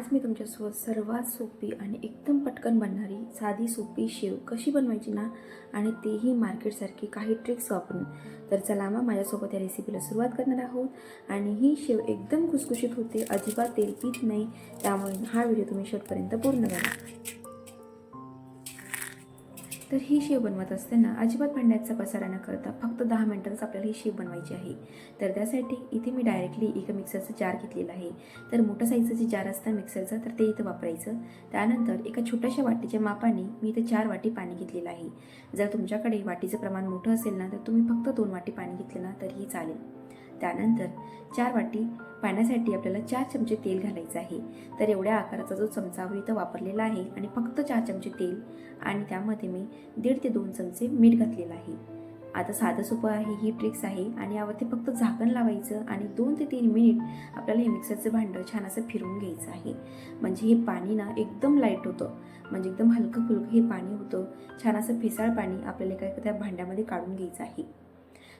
आज मी तुमच्यासोबत सर्वात सोपी आणि एकदम पटकन बनणारी साधी सोपी शेव कशी बनवायची ना आणि तेही मार्केटसारखी काही ट्रिक्स वापरून. तर चला मग माझ्यासोबत या रेसिपीला सुरुवात करणार आहोत. आणि ही शेव एकदम खुसखुशीत होते अजिबात तेल पीत नाही त्यामुळे हा व्हिडिओ तुम्ही शेवटपर्यंत पूर्ण करा. तर ही शेव बनवत असताना अजिबात भांड्याचा पसारा न करता फक्त दहा मिनटातच आपल्याला ही शेव बनवायची आहे. तर त्यासाठी इथे मी डायरेक्टली एका मिक्सरचं जार घेतलेलं आहे. तर मोठं साईजचं जे जार असतं मिक्सरचं तर ते इथं वापरायचं. त्यानंतर एका छोट्याशा वाटीच्या मापाने मी इथे चार वाटी पाणी घेतलेलं आहे. जर तुमच्याकडे वाटीचं प्रमाण मोठं असेल ना तर तुम्ही फक्त दोन वाटी पाणी घेतलं ना तरीही चालेल. त्यानंतर चार वाटी पाण्यासाठी आपल्याला चार चमचे तेल घालायचं आहे. तर एवढ्या आकाराचा जो चमचा मी इथं वापरलेला आहे आणि फक्त चार चमचे तेल आणि त्यामध्ये मी दीड ते दोन चमचे मीठ घातलेलं आहे. आता साधं सोपं आहे ही ट्रिक्स आहे आणि यावरती फक्त झाकण लावायचं आणि दोन ते तीन मिनिट आपल्याला हे मिक्सरचं भांडं छान असं फिरवून घ्यायचं आहे. म्हणजे हे पाणी ना एकदम लाइट होतं. म्हणजे एकदम हलकं फुलकं हे पाणी होतं. छान असं फेसाळ पाणी आपल्याला एका त्या भांड्यामध्ये काढून घ्यायचं आहे.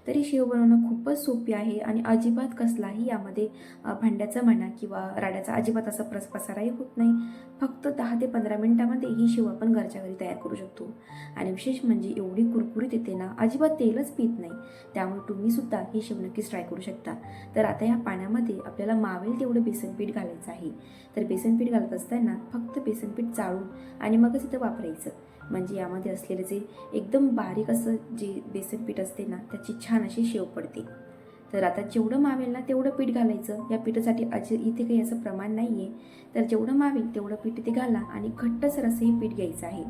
तरी शेव बनवणं खूपच सोपी आहे आणि अजिबात कसलाही यामध्ये भांड्याचा म्हणा किंवा राड्याचा अजिबात असा प्रस पसाराही होत नाही. फक्त दहा ते पंधरा मिनिटामध्ये ही शेव आपण घरच्या घरी तयार करू शकतो. आणि विशेष म्हणजे एवढी कुरकुरीत येते ना अजिबात तेलच पित नाही. त्यामुळे तुम्ही सुद्धा ही शेव नक्कीच ट्राय करू शकता. तर आता या पाण्यामध्ये आपल्याला मावेल तेवढं बेसन पीठ घालायचं आहे. तर बेसन पीठ घालत असताना फक्त बेसन पीठ चाळून आणि मगच इथं वापरायचं. म्हणजे यामध्ये असलेलं जे एकदम बारीक असं जे बेसन पीठ असते ना त्याची छान अशी शेव पडते. तर आता जेवढं मावेल ना तेवढं पीठ घालायचं. या पिठासाठी अज इथे काही असं प्रमाण नाही आहे तर जेवढं मावेल तेवढं पीठ इथे घाला आणि घट्टसर असं हे पीठ घ्यायचं आहे.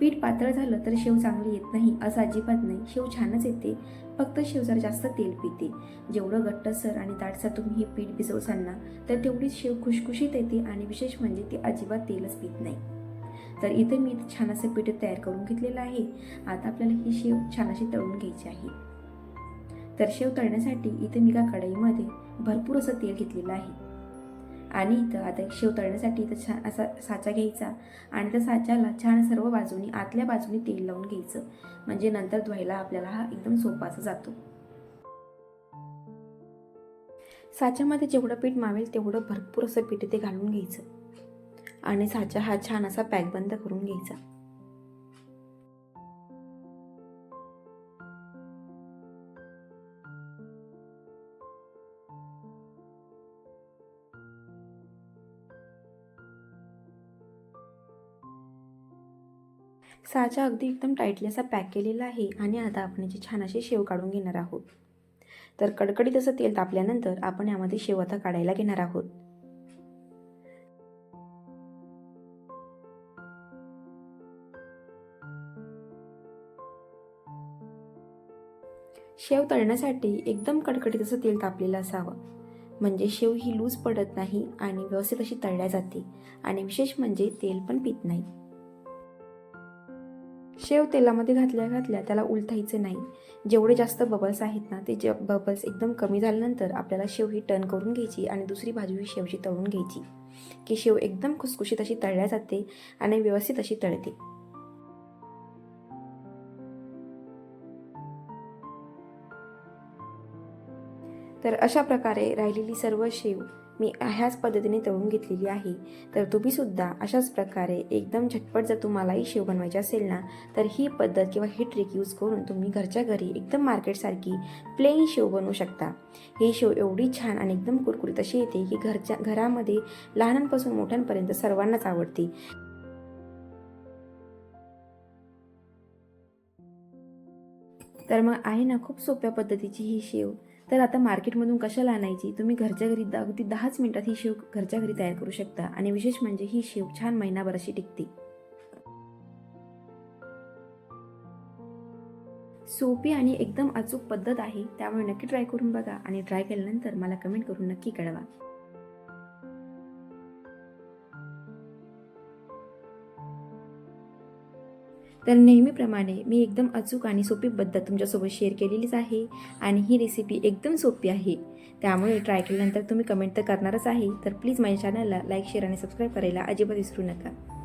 पीठ पातळ झालं तर शेव चांगली येत नाही असं अजिबात नाही. शेव छानच येते. फक्त शेव जर जास्त तेल पिते. जेवढं घट्टसर आणि दाटसर तुम्ही हे पीठ भिजवसाल ना तर तेवढीच शेव खुशखुशीत येते आणि विशेष म्हणजे ती अजिबात तेलच पित नाही. तर इथे मी छान असं पीठ तयार करून घेतलेलं आहे. आता आपल्याला ही शेव छान अशी तळून घ्यायची आहे. तर शेव तळण्यासाठी इथे मी का कढईमध्ये भरपूर असं तेल घेतलेलं आहे. आणि इथं आता शेव तळण्यासाठी इथं छान असा साचा घ्यायचा. आणि त्या साच्याला छान सर्व बाजूनी आतल्या बाजूनी तेल लावून घ्यायचं. म्हणजे नंतर धुवायला आपल्याला हा एकदम सोपा असा जातो. साच्यामध्ये जेवढं पीठ मावेल तेवढं भरपूर असं पीठ ते घालून घ्यायचं. आणि साचा हा छान असा पॅक बंद करून घ्यायचा. साचा अगदी एकदम टाईटली असा पॅक केलेला आहे आणि आता आपण याची छान अशी शेव काढून घेणार आहोत. तर कडकडीत असं तेल तापल्यानंतर आपण यामध्ये शेव आता काढायला घेणार आहोत. शेव तळण्यासाठी एकदम कडकडीत असं तेल तापलेलं असावं. म्हणजे शेव ही लूज पडत नाही आणि व्यवस्थित अशी तळल्या जाते आणि विशेष म्हणजे तेल पण पित नाही. शेव तेलामध्ये घातल्या घातल्या त्याला उलथायचं नाही. जेवढे जास्त बबल्स आहेत ना ते जे बबल्स एकदम कमी झाल्यानंतर आपल्याला शेव ही टर्न करून घ्यायची आणि दुसरी बाजू ही शेवची तळून घ्यायची. की शेव एकदम खुसखुशीत अशी तळल्या जाते आणि व्यवस्थित अशी तळते. तर अशा प्रकारे राहिलेली सर्व शेव मी ह्याच पद्धतीने तळून घेतलेली आहे. तर तुम्हीसुद्धा अशाच प्रकारे एकदम झटपट जर तुम्हालाही शेव बनवायची असेल ना तर ही पद्धत किंवा ही ट्रिक यूज करून तुम्ही घरच्या घरी एकदम मार्केटसारखी प्लेन शेव बनवू शकता. ही शेव एवढी छान आणि एकदम कुरकुरीत अशी येते की घरच्या घरामध्ये लहानांपासून मोठ्यांपर्यंत सर्वांनाच आवडते. तर मग आहे ना खूप सोप्या पद्धतीची ही शेव. तर आता मार्केटमधून कशाला आणायची? तुम्ही घरच्या घरी अगदी दहाच मिनिटात ही शेव घरच्या घरी तयार करू शकता आणि विशेष म्हणजे ही शेव छान महिनाभर अशी टिकते. सोपी आणि एकदम अचूक पद्धत आहे त्यामुळे नक्की ट्राय करून बघा आणि ट्राय केल्यानंतर मला कमेंट करून नक्की कळवा. तर नेहमीप्रमाणे मी एकदम अचूक आणि सोपी पद्धत तुमच्यासोबत शेअर केलेलीच आहे आणि ही रेसिपी एकदम सोपी आहे. त्यामुळे ट्राय केल्यानंतर तुम्ही कमेंट तर करणारच आहे. तर प्लीज माझ्या चॅनलला लाईक शेअर आणि सबस्क्राईब करायला अजिबात विसरू नका.